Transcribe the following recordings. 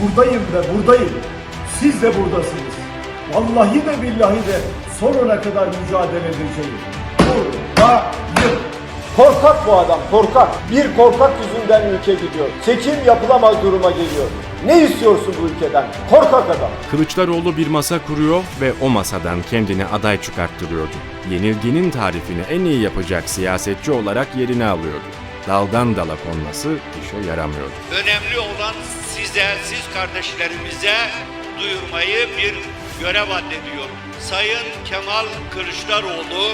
Buradayım ve buradayım. Siz de buradasınız. Vallahi de billahi de sonuna kadar mücadele edeceğim. Buradayım. Korkak bu adam, korkak. Bir korkak yüzünden ülke gidiyor. Seçim yapılamaz duruma geliyor. Ne istiyorsun bu ülkeden? Korkak adam. Kılıçdaroğlu bir masa kuruyor ve o masadan kendini aday çıkarttırıyordu. Yenilginin tarifini en iyi yapacak siyasetçi olarak yerini alıyordu. Daldan dala konması işe yaramıyordu. Önemli olan siz kardeşlerimize duyurmayı bir görev addediyorum. Sayın Kemal Kılıçdaroğlu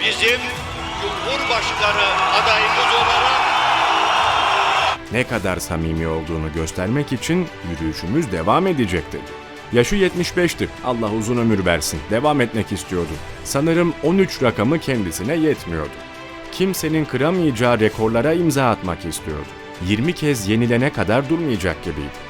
bizim Cumhurbaşkanı adayımız olarak Ne kadar samimi olduğunu göstermek için yürüyüşümüz devam edecek dedi. Yaşı 75'ti. Allah uzun ömür versin. Devam etmek istiyordu. Sanırım 13 rakamı kendisine yetmiyordu. Kimsenin kıramayacağı rekorlara imza atmak istiyordu. 20 kez yenilene kadar durmayacak gibiydi.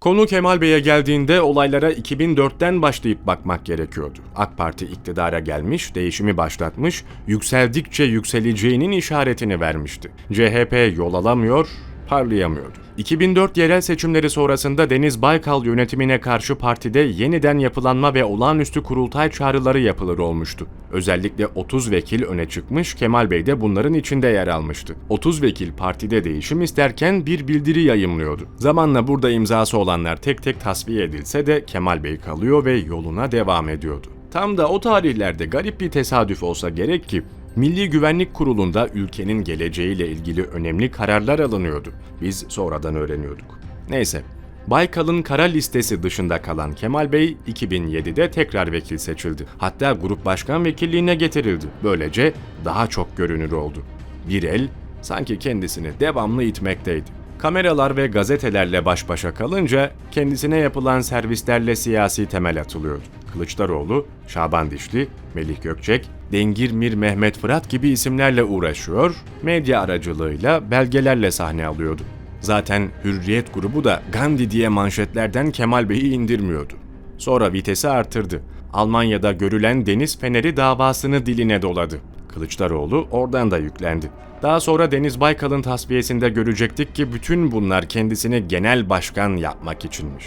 Konu Kemal Bey'e geldiğinde olaylara 2004'ten başlayıp bakmak gerekiyordu. AK Parti iktidara gelmiş, değişimi başlatmış, yükseldikçe yükseleceğinin işaretini vermişti. CHP yol alamıyor, parlayamıyordu. 2004 yerel seçimleri sonrasında Deniz Baykal yönetimine karşı partide yeniden yapılanma ve olağanüstü kurultay çağrıları yapılır olmuştu. Özellikle 30 vekil öne çıkmış, Kemal Bey de bunların içinde yer almıştı. 30 vekil partide değişim isterken bir bildiri yayımlıyordu. Zamanla burada imzası olanlar tek tek tasfiye edilse de Kemal Bey kalıyor ve yoluna devam ediyordu. Tam da o tarihlerde garip bir tesadüf olsa gerek ki Milli Güvenlik Kurulu'nda ülkenin geleceğiyle ilgili önemli kararlar alınıyordu. Biz sonradan öğreniyorduk. Neyse, Baykal'ın kara listesi dışında kalan Kemal Bey 2007'de tekrar vekil seçildi. Hatta grup başkan vekilliğine getirildi. Böylece daha çok görünür oldu. Bir el sanki kendisini devamlı itmekteydi. Kameralar ve gazetelerle baş başa kalınca kendisine yapılan servislerle siyasi temel atılıyordu. Kılıçdaroğlu, Şaban Dişli, Melih Gökçek, Dengir Mir Mehmet Fırat gibi isimlerle uğraşıyor, medya aracılığıyla belgelerle sahne alıyordu. Zaten Hürriyet grubu da Gandhi diye manşetlerden Kemal Bey'i indirmiyordu. Sonra vitesi artırdı. Almanya'da görülen deniz feneri davasını diline doladı. Kılıçdaroğlu oradan da yüklendi. Daha sonra Deniz Baykal'ın tasfiyesinde görecektik ki bütün bunlar kendisini genel başkan yapmak içinmiş.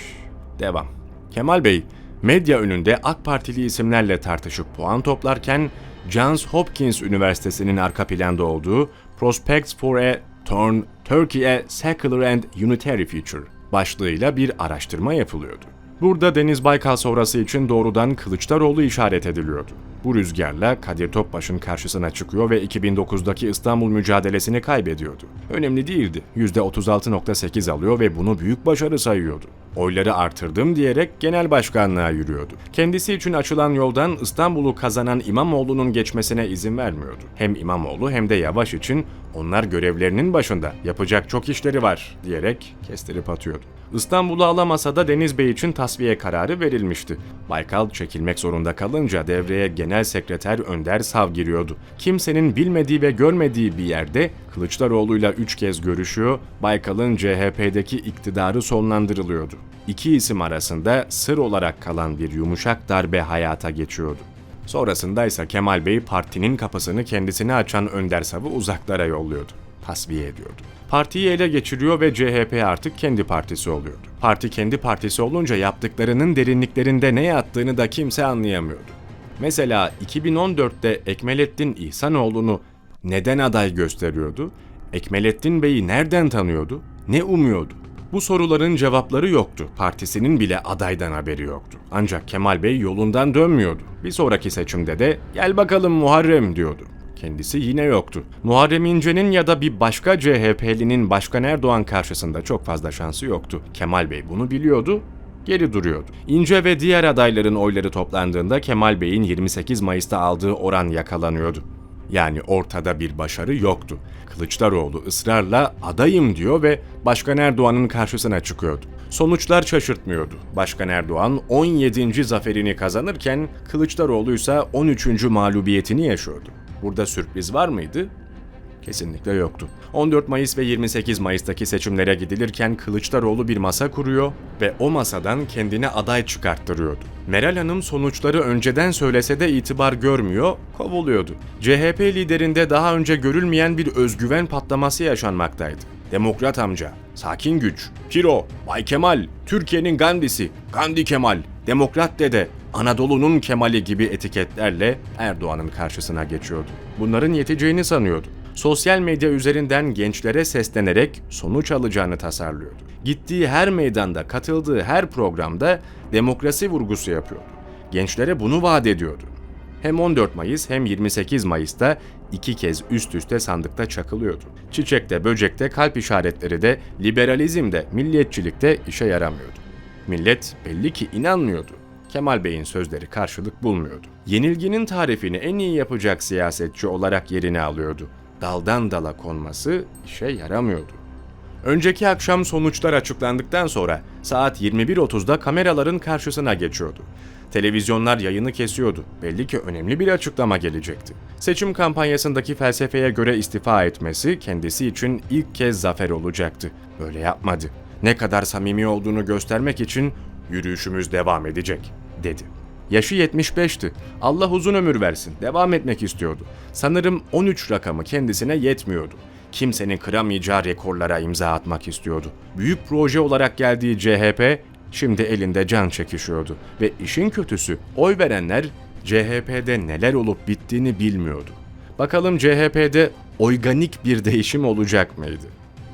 Devam. Kemal Bey, medya önünde AK Partili isimlerle tartışıp puan toplarken Johns Hopkins Üniversitesi'nin arka planda olduğu Prospects for a Turn Turkey a Secular and Unitary Future başlığıyla bir araştırma yapılıyordu. Burada Deniz Baykal sonrası için doğrudan Kılıçdaroğlu işaret ediliyordu. Bu rüzgarla Kadir Topbaş'ın karşısına çıkıyor ve 2009'daki İstanbul mücadelesini kaybediyordu. Önemli değildi. %36.8 alıyor ve bunu büyük başarı sayıyordu. Oyları artırdım diyerek genel başkanlığa yürüyordu. Kendisi için açılan yoldan İstanbul'u kazanan İmamoğlu'nun geçmesine izin vermiyordu. Hem İmamoğlu hem de Yavaş için onlar görevlerinin başında yapacak çok işleri var diyerek kestirip atıyordu. İstanbul'u alamasa da Deniz Bey için tasfiye kararı verilmişti. Baykal çekilmek zorunda kalınca devreye Genel Sekreter Önder Sav giriyordu. Kimsenin bilmediği ve görmediği bir yerde Kılıçdaroğlu'yla üç kez görüşüyor, Baykal'ın CHP'deki iktidarı sonlandırılıyordu. İki isim arasında sır olarak kalan bir yumuşak darbe hayata geçiyordu. Sonrasında ise Kemal Bey partinin kapısını kendisine açan Önder Sav'ı uzaklara yolluyordu. Tasfiye ediyordu. Partiyi ele geçiriyor ve CHP artık kendi partisi oluyordu. Parti kendi partisi olunca yaptıklarının derinliklerinde ne yattığını da kimse anlayamıyordu. Mesela 2014'te Ekmelettin İhsanoğlu'nu neden aday gösteriyordu? Ekmelettin Bey'i nereden tanıyordu? Ne umuyordu? Bu soruların cevapları yoktu. Partisinin bile adaydan haberi yoktu. Ancak Kemal Bey yolundan dönmüyordu. Bir sonraki seçimde de gel bakalım Muharrem diyordu. Kendisi yine yoktu. Muharrem İnce'nin ya da bir başka CHP'linin Başkan Erdoğan karşısında çok fazla şansı yoktu. Kemal Bey bunu biliyordu, geri duruyordu. İnce ve diğer adayların oyları toplandığında Kemal Bey'in 28 Mayıs'ta aldığı oran yakalanıyordu. Yani ortada bir başarı yoktu. Kılıçdaroğlu ısrarla adayım diyor ve Başkan Erdoğan'ın karşısına çıkıyordu. Sonuçlar şaşırtmıyordu. Başkan Erdoğan 17. zaferini kazanırken Kılıçdaroğlu ise 13. mağlubiyetini yaşıyordu. Burada sürpriz var mıydı? Kesinlikle yoktu. 14 Mayıs ve 28 Mayıs'taki seçimlere gidilirken Kılıçdaroğlu bir masa kuruyor ve o masadan kendine aday çıkarttırıyordu. Meral Hanım sonuçları önceden söylese de itibar görmüyor, kovuluyordu. CHP liderinde daha önce görülmeyen bir özgüven patlaması yaşanmaktaydı. Demokrat amca, sakin güç, Kiro, Bay Kemal, Türkiye'nin Gandhi'si, Gandhi Kemal, Demokrat dede, Anadolu'nun Kemali gibi etiketlerle Erdoğan'ın karşısına geçiyordu. Bunların yeteceğini sanıyordu. Sosyal medya üzerinden gençlere seslenerek sonuç alacağını tasarlıyordu. Gittiği her meydanda, katıldığı her programda demokrasi vurgusu yapıyordu. Gençlere bunu vaat ediyordu. Hem 14 Mayıs hem 28 Mayıs'ta iki kez üst üste sandıkta çakılıyordu. Çiçekte, böcekte, kalp işaretleri de, liberalizmde, milliyetçilikte işe yaramıyordu. Millet belli ki inanmıyordu. Kemal Bey'in sözleri karşılık bulmuyordu. Yenilginin tarifini en iyi yapacak siyasetçi olarak yerini alıyordu. Daldan dala konması işe yaramıyordu. Önceki akşam sonuçlar açıklandıktan sonra saat 21.30'da kameraların karşısına geçiyordu. Televizyonlar yayını kesiyordu. Belli ki önemli bir açıklama gelecekti. Seçim kampanyasındaki felsefeye göre istifa etmesi kendisi için ilk kez zafer olacaktı. Böyle yapmadı. Ne kadar samimi olduğunu göstermek için yürüyüşümüz devam edecek, dedi. Yaşı 75'ti. Allah uzun ömür versin. Devam etmek istiyordu. Sanırım 13 rakamı kendisine yetmiyordu. Kimsenin kıramayacağı rekorlara imza atmak istiyordu. Büyük proje olarak geldiği CHP şimdi elinde can çekişiyordu ve işin kötüsü oy verenler CHP'de neler olup bittiğini bilmiyordu. Bakalım CHP'de organik bir değişim olacak mıydı?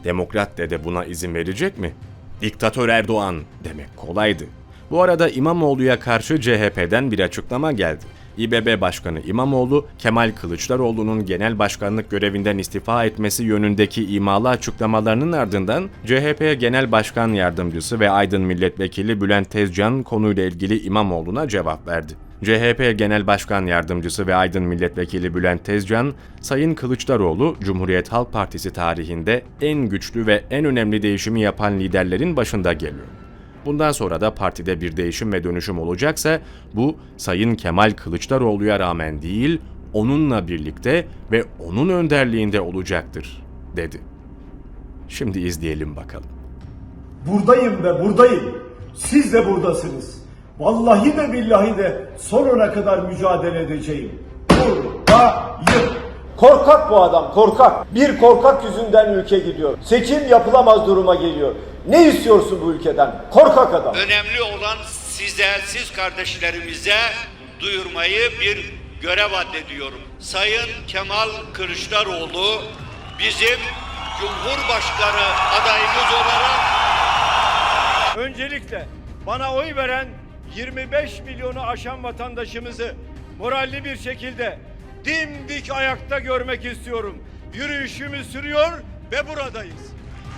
Demokrat dede buna izin verecek mi? Diktatör Erdoğan demek kolaydı. Bu arada İmamoğlu'ya karşı CHP'den bir açıklama geldi. İBB Başkanı İmamoğlu, Kemal Kılıçdaroğlu'nun genel başkanlık görevinden istifa etmesi yönündeki imalı açıklamalarının ardından CHP Genel Başkan Yardımcısı ve Aydın Milletvekili Bülent Tezcan konuyla ilgili İmamoğlu'na cevap verdi. CHP Genel Başkan Yardımcısı ve Aydın Milletvekili Bülent Tezcan, Sayın Kılıçdaroğlu, Cumhuriyet Halk Partisi tarihinde en güçlü ve en önemli değişimi yapan liderlerin başında geliyor. Bundan sonra da partide bir değişim ve dönüşüm olacaksa bu Sayın Kemal Kılıçdaroğlu'ya rağmen değil, onunla birlikte ve onun önderliğinde olacaktır, dedi. Şimdi izleyelim bakalım. Buradayım ve buradayım. Siz de buradasınız. Vallahi de billahi de sonuna kadar mücadele edeceğim. Buradayım. Korkak bu adam korkak. Bir korkak yüzünden ülke gidiyor. Seçim yapılamaz duruma geliyor. Ne istiyorsun bu ülkeden? Korkak adam. Önemli olan size, siz kardeşlerimize duyurmayı bir görev addediyorum. Sayın Kemal Kılıçdaroğlu bizim Cumhurbaşkanı adayımız olarak Öncelikle bana oy veren 25 milyonu aşan vatandaşımızı moralli bir şekilde dimdik ayakta görmek istiyorum. Yürüyüşümüz sürüyor ve buradayız.